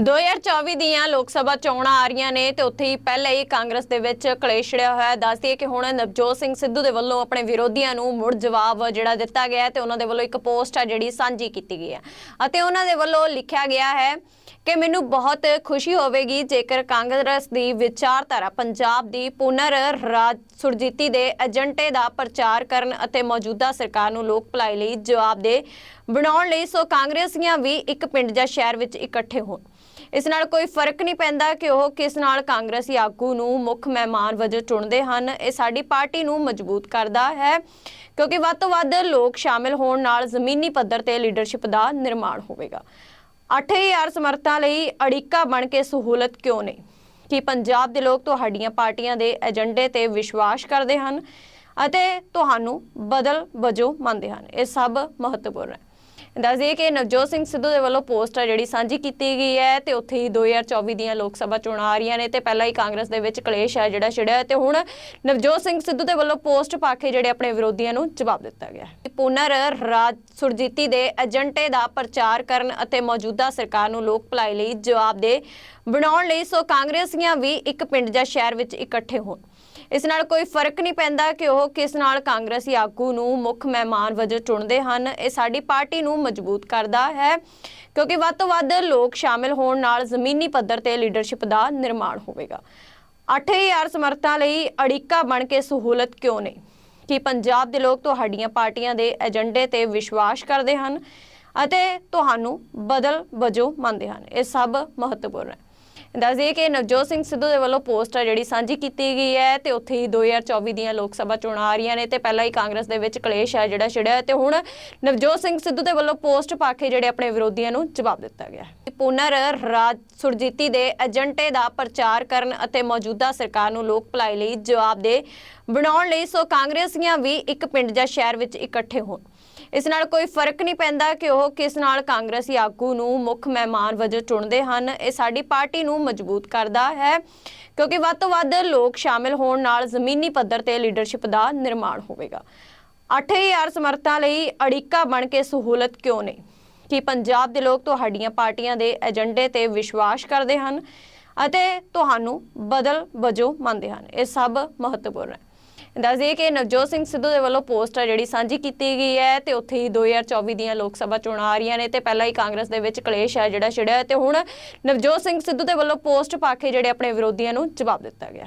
2024 ਦੀਆਂ ਲੋਕ ਸਭਾ ਚੋਣਾਂ ਆ ਰਹੀਆਂ ਨੇ ਤੇ ਉੱਥੇ ਹੀ ਪਹਿਲੇ ਹੀ ਕਾਂਗਰਸ ਦੇ ਵਿੱਚ ਕਲੇਸ਼ ਛਿੜਿਆ ਹੋਇਆ ਹੈ। ਦੱਸਦੀਏ ਕਿ ਹੁਣ ਨਵਜੋਤ ਸਿੰਘ ਸਿੱਧੂ ਦੇ ਵੱਲੋਂ ਆਪਣੇ ਵਿਰੋਧੀਆਂ ਨੂੰ ਮੁੜ ਜਵਾਬ ਜਿਹੜਾ ਦਿੱਤਾ ਗਿਆ ਤੇ ਉਹਨਾਂ ਦੇ ਵੱਲੋਂ ਇੱਕ ਪੋਸਟ ਹੈ ਜਿਹੜੀ ਸਾਂਝੀ ਕੀਤੀ ਗਈ ਹੈ। ਅਤੇ ਉਹਨਾਂ ਦੇ ਵੱਲੋਂ ਲਿਖਿਆ ਗਿਆ ਹੈ ਕਿ ਮੈਨੂੰ ਬਹੁਤ ਖੁਸ਼ੀ ਹੋਵੇਗੀ ਜੇਕਰ ਕਾਂਗਰਸ ਦੀ ਵਿਚਾਰਧਾਰਾ ਪੰਜਾਬ ਦੀ ਪੁਨਰ ਰਾਜ ਸੁਰਜੀਤੀ ਦੇ ਏਜੰਟੇ ਦਾ ਪ੍ਰਚਾਰ ਕਰਨ ਅਤੇ ਮੌਜੂਦਾ ਸਰਕਾਰ ਨੂੰ ਲੋਕ ਭਲਾਈ ਲਈ ਜਵਾਬ ਦੇ ਬਣਾਉਣ ਲਈ ਸੋ ਕਾਂਗਰਸੀਆਂ ਵੀ ਇੱਕ ਪਿੰਡ ਜਾਂ ਸ਼ਹਿਰ ਵਿੱਚ ਇਕੱਠੇ ਹੋਣ। ਇਸ ਨਾਲ ਕੋਈ ਫ਼ਰਕ ਨਹੀਂ ਪੈਂਦਾ ਕਿ ਉਹ ਕਿਸ ਨਾਲ ਕਾਂਗਰਸੀ ਆਗੂ ਨੂੰ ਮੁੱਖ ਮਹਿਮਾਨ ਵਜੋਂ ਚੁਣਦੇ ਹਨ। ਇਹ ਸਾਡੀ ਪਾਰਟੀ ਨੂੰ ਮਜ਼ਬੂਤ ਕਰਦਾ ਹੈ, ਕਿਉਂਕਿ ਵੱਧ ਤੋਂ ਵੱਧ ਲੋਕ ਸ਼ਾਮਿਲ ਹੋਣ ਨਾਲ ਜ਼ਮੀਨੀ ਪੱਧਰ ਤੇ ਲੀਡਰਸ਼ਿਪ ਦਾ ਨਿਰਮਾਣ ਹੋਵੇਗਾ। 8000 ਸਮਰਥਾਂ ਲਈ ਅੜਿੱਕਾ ਬਣ ਕੇ ਸਹੂਲਤ ਕਿਉਂ ਨਹੀਂ? ਕਿ ਪੰਜਾਬ ਦੇ ਲੋਕ ਤੁਹਾਡੀਆਂ ਪਾਰਟੀਆਂ ਦੇ ਏਜੰਡੇ ਤੇ ਵਿਸ਼ਵਾਸ ਕਰਦੇ ਹਨ ਅਤੇ ਤੁਹਾਨੂੰ ਬਦਲ ਵਜੋਂ ਮੰਨਦੇ ਹਨ? ਇਹ ਸਭ ਮਹੱਤਵਪੂਰਨ ਹੈ। ਦੱਸ ਦਈਏ ਕਿ ਨਵਜੋਤ ਸਿੰਘ ਸਿੱਧੂ ਦੇ ਵੱਲੋਂ ਪੋਸਟ ਹੈ ਜਿਹੜੀ ਸਾਂਝੀ ਕੀਤੀ ਗਈ ਹੈ ਤੇ ਉੱਥੇ ਹੀ 2024 ਦੀਆਂ ਲੋਕ ਸਭਾ ਚੋਣਾਂ ਆ ਰਹੀਆਂ ਨੇ ਤੇ ਪਹਿਲਾਂ ਹੀ ਕਾਂਗਰਸ ਦੇ ਵਿੱਚ ਕਲੇਸ਼ ਹੈ ਜਿਹੜਾ ਛਿੜਿਆ ਤੇ ਹੁਣ ਨਵਜੋਤ ਸਿੰਘ ਸਿੱਧੂ ਦੇ ਵੱਲੋਂ ਪੋਸਟ ਪਾ ਕੇ ਜਿਹੜੇ ਆਪਣੇ ਵਿਰੋਧੀਆਂ ਨੂੰ ਜਵਾਬ ਦਿੱਤਾ ਗਿਆ ਪੁਨਰ ਰਾਜ ਸੁਰਜੀਤੀ ਦੇ ਏਜੰਟੇ ਦਾ ਪ੍ਰਚਾਰ ਕਰਨ ਅਤੇ ਮੌਜੂਦਾ ਸਰਕਾਰ ਨੂੰ ਲੋਕ ਭਲਾਈ ਲਈ ਜਵਾਬ ਦੇ ਬਣਾਉਣ ਲਈ ਸੋ ਕਾਂਗਰਸੀਆਂ ਵੀ ਇੱਕ ਪਿੰਡ ਜਾਂ ਸ਼ਹਿਰ ਵਿੱਚ ਇਕੱਠੇ ਹੋਣ। ਇਸ ਨਾਲ ਕੋਈ ਫ਼ਰਕ ਨਹੀਂ ਪੈਂਦਾ ਕਿ ਉਹ ਕਿਸ ਨਾਲ ਕਾਂਗਰਸੀ ਆਗੂ ਨੂੰ ਮੁੱਖ ਮਹਿਮਾਨ ਵਜੋਂ ਚੁਣਦੇ ਹਨ। ਇਹ ਸਾਡੀ ਪਾਰਟੀ ਨੂੰ ਮਜ਼ਬੂਤ ਕਰਦਾ ਹੈ, ਕਿਉਂਕਿ ਵੱਧ ਤੋਂ ਵੱਧ ਲੋਕ ਸ਼ਾਮਿਲ ਹੋਣ ਨਾਲ ਜ਼ਮੀਨੀ ਪੱਧਰ ਤੇ ਲੀਡਰਸ਼ਿਪ ਦਾ ਨਿਰਮਾਣ ਹੋਵੇਗਾ। 8000 ਸਮਰਥਾਂ ਲਈ ਅੜਿੱਕਾ ਬਣ ਕੇ ਸਹੂਲਤ ਕਿਉਂ ਨਹੀਂ? ਕਿ ਪੰਜਾਬ ਦੇ ਲੋਕ ਤੁਹਾਡੀਆਂ ਪਾਰਟੀਆਂ ਦੇ ਏਜੰਡੇ ਤੇ ਵਿਸ਼ਵਾਸ ਕਰਦੇ ਹਨ ਅਤੇ ਤੁਹਾਨੂੰ ਬਦਲ ਵਜੋਂ ਮੰਨਦੇ ਹਨ? ਇਹ ਸਭ ਮਹੱਤਵਪੂਰਨ ਹੈ। ਦੱਸ ਦਈਏ ਕਿ ਨਵਜੋਤ ਸਿੰਘ ਸਿੱਧੂ ਦੇ ਵੱਲੋਂ ਪੋਸਟ ਆ ਜਿਹੜੀ ਸਾਂਝੀ ਕੀਤੀ ਗਈ ਹੈ ਤੇ ਉੱਥੇ ਹੀ 2024 ਦੀਆਂ ਲੋਕ ਸਭਾ ਚੋਣਾਂ ਆ ਰਹੀਆਂ ਨੇ ਤੇ ਪਹਿਲਾਂ ਹੀ ਕਾਂਗਰਸ ਦੇ ਵਿੱਚ ਕਲੇਸ਼ ਹੈ ਜਿਹੜਾ ਛਿੜਿਆ ਹੈ ਤੇ ਹੁਣ ਨਵਜੋਤ ਸਿੰਘ ਸਿੱਧੂ ਦੇ ਵੱਲੋਂ ਪੋਸਟ ਪਾ ਕੇ ਜਿਹੜੇ ਆਪਣੇ ਵਿਰੋਧੀਆਂ ਨੂੰ ਜਵਾਬ ਦਿੱਤਾ ਗਿਆ ਪੁਨਰ ਰਾਜ ਸੁਰਜੀਤੀ ਦੇ ਏਜੰਟੇ ਦਾ ਪ੍ਰਚਾਰ ਕਰਨ ਅਤੇ ਮੌਜੂਦਾ ਸਰਕਾਰ ਨੂੰ ਲੋਕ ਭਲਾਈ ਲਈ ਜਵਾਬਦੇਹ ਬਣਾਉਣ ਲਈ ਸੋ ਕਾਂਗਰਸੀਆਂ ਵੀ ਇੱਕ ਪਿੰਡ ਜਾਂ ਸ਼ਹਿਰ ਵਿੱਚ ਇਕੱਠੇ ਹੋਣ। ਇਸ ਨਾਲ ਕੋਈ ਫ਼ਰਕ ਨਹੀਂ ਪੈਂਦਾ ਕਿ ਉਹ ਕਿਸ ਨਾਲ ਕਾਂਗਰਸੀ ਆਗੂ ਨੂੰ ਮੁੱਖ ਮਹਿਮਾਨ ਵਜੋਂ ਚੁਣਦੇ ਹਨ। ਇਹ ਸਾਡੀ ਪਾਰਟੀ ਨੂੰ ਮਜ਼ਬੂਤ ਕਰਦਾ ਹੈ, ਕਿਉਂਕਿ ਵੱਧ ਤੋਂ ਵੱਧ ਲੋਕ ਸ਼ਾਮਿਲ ਹੋਣ ਨਾਲ ਜ਼ਮੀਨੀ ਪੱਧਰ ਤੇ ਲੀਡਰਸ਼ਿਪ ਦਾ ਨਿਰਮਾਣ ਹੋਵੇਗਾ। 8000 ਸਮਰਥਾਂ ਲਈ ਅੜਿੱਕਾ ਬਣ ਕੇ ਸਹੂਲਤ ਕਿਉਂ ਨਹੀਂ? ਕਿ ਪੰਜਾਬ ਦੇ ਲੋਕ ਤੁਹਾਡੀਆਂ ਪਾਰਟੀਆਂ ਦੇ ਏਜੰਡੇ ਤੇ ਵਿਸ਼ਵਾਸ ਕਰਦੇ ਹਨ ਅਤੇ ਤੁਹਾਨੂੰ ਬਦਲ ਵਜੋਂ ਮੰਨਦੇ ਹਨ? ਇਹ ਸਭ ਮਹੱਤਵਪੂਰਨ ਹੈ। ਦੱਸ ਦਈਏ ਕਿ ਨਵਜੋਤ ਸਿੰਘ ਸਿੱਧੂ ਦੇ ਵੱਲੋਂ ਪੋਸਟ ਹੈ ਜਿਹੜੀ ਸਾਂਝੀ ਕੀਤੀ ਗਈ ਹੈ ਤੇ ਉੱਥੇ ਹੀ 2024 ਦੀਆਂ ਲੋਕ ਸਭਾ ਚੋਣਾਂ ਆ ਰਹੀਆਂ ਨੇ ਤੇ ਪਹਿਲਾਂ ਹੀ ਕਾਂਗਰਸ ਦੇ ਵਿੱਚ ਕਲੇਸ਼ ਹੈ ਜਿਹੜਾ ਛਿੜਿਆ ਤੇ ਹੁਣ ਨਵਜੋਤ ਸਿੰਘ ਸਿੱਧੂ ਦੇ ਵੱਲੋਂ ਪੋਸਟ ਪਾ ਕੇ ਜਿਹੜੇ ਆਪਣੇ ਵਿਰੋਧੀਆਂ ਨੂੰ ਜਵਾਬ ਦਿੱਤਾ ਗਿਆ